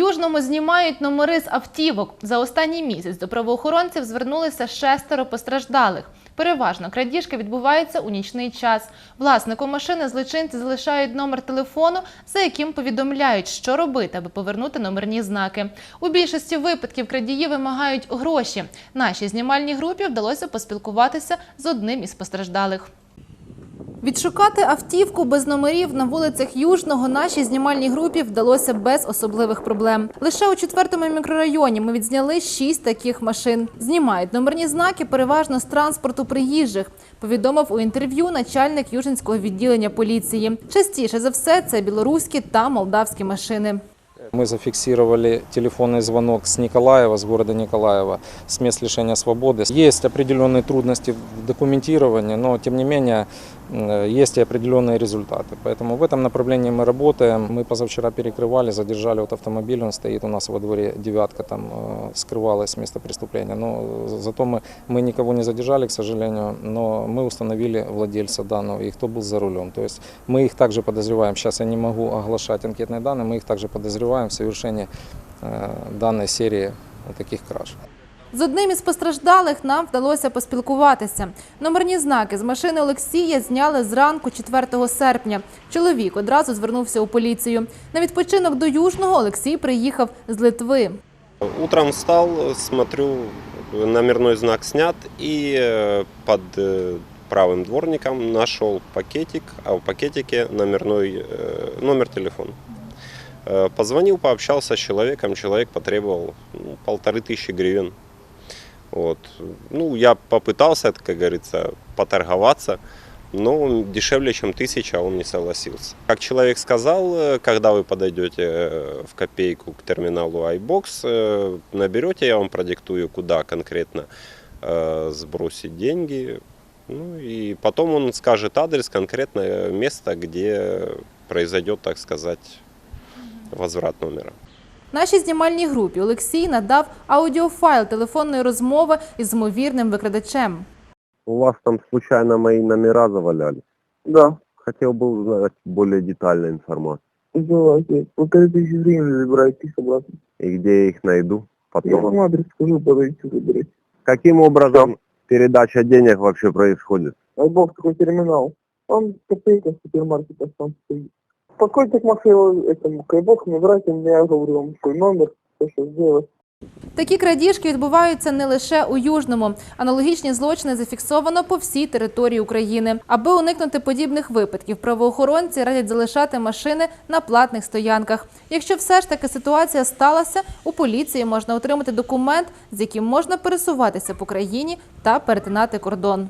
Южному знімають номери з автівок. За останній місяць до правоохоронців звернулися шестеро постраждалих. Переважно крадіжки відбуваються у нічний час. Власнику машини злочинці залишають номер телефону, за яким повідомляють, що робити, аби повернути номерні знаки. У більшості випадків крадії вимагають гроші. Нашій знімальній групі вдалося поспілкуватися з одним із постраждалих. Відшукати автівку без номерів на вулицях Южного нашій знімальній групі вдалося без особливих проблем. Лише у четвертому мікрорайоні ми відзняли шість таких машин. Знімають номерні знаки переважно з транспорту приїжджих. Повідомив у інтерв'ю начальник Южинського відділення поліції. Частіше за все це білоруські та молдавські машини. Мы зафиксировали телефонный звонок с Николаева, с города Николаева, с мест лишения свободы. Есть определенные трудности в документировании, но тем не менее м, есть и определенные результаты. Поэтому в этом направлении мы работаем. Мы позавчера перекрывали, задержали вот автомобиль, он стоит у нас во дворе, девятка там э, скрывалась с места преступления. Но зато мы, мы никого не задержали, к сожалению, но мы установили владельца данного и кто был за рулем. То есть мы их также подозреваем, сейчас я не могу оглашать анкетные данные, мы их также подозреваем в совершении э, данной серии вот таких краж. З одним із постраждалих нам вдалося поспілкуватися. Номерні знаки з машини Олексія зняли зранку 4 серпня. Чоловік одразу звернувся у поліцію. На відпочинок до Южного Олексій приїхав з Литви. Утром встал, смотрю, номерной знак снят, и э, под э, правым дворником нашел пакетик, а в пакетике номерной, э, номер телефона. Э, Позвонил, пообщался с человеком, человек потребовал ну, полторы тысячи гривен. Вот. Ну, я попытался, как говорится, поторговаться, но дешевле, чем тысяча, он не согласился. Как человек сказал, э, когда вы подойдете э, в копейку к терминалу iBox, наберете, я вам продиктую, куда конкретно сбросить деньги. Ну и потом он скажет адрес, конкретное место, где произойдет, так сказать, возврат номера. Нашій знімальній групі Олексій надав аудіофайл телефонної розмови із ймовірним викрадачем. У вас там случайно мои номера завалялись? Да. Хотел бы узнать более детальную информацию. Давайте. Полторы тысячи гривен забирайте их обратно. И где я их найду Я потом? вам адрес скажу, подойдите, заберите. Каким образом передача денег вообще происходит? Айбокс такой терминал. Он копейка в супермаркетах там стоит. К Максиму, этому, к Айбоксу, набирайте я говорю вам свой номер, все, что сделать. Такі крадіжки відбуваються не лише у Южному. Аналогічні злочини зафіксовано по всій території України. Аби уникнути подібних випадків, правоохоронці радять залишати машини на платних стоянках. Якщо все ж таки ситуація сталася, у поліції можна отримати документ, з яким можна пересуватися по країні та перетинати кордон.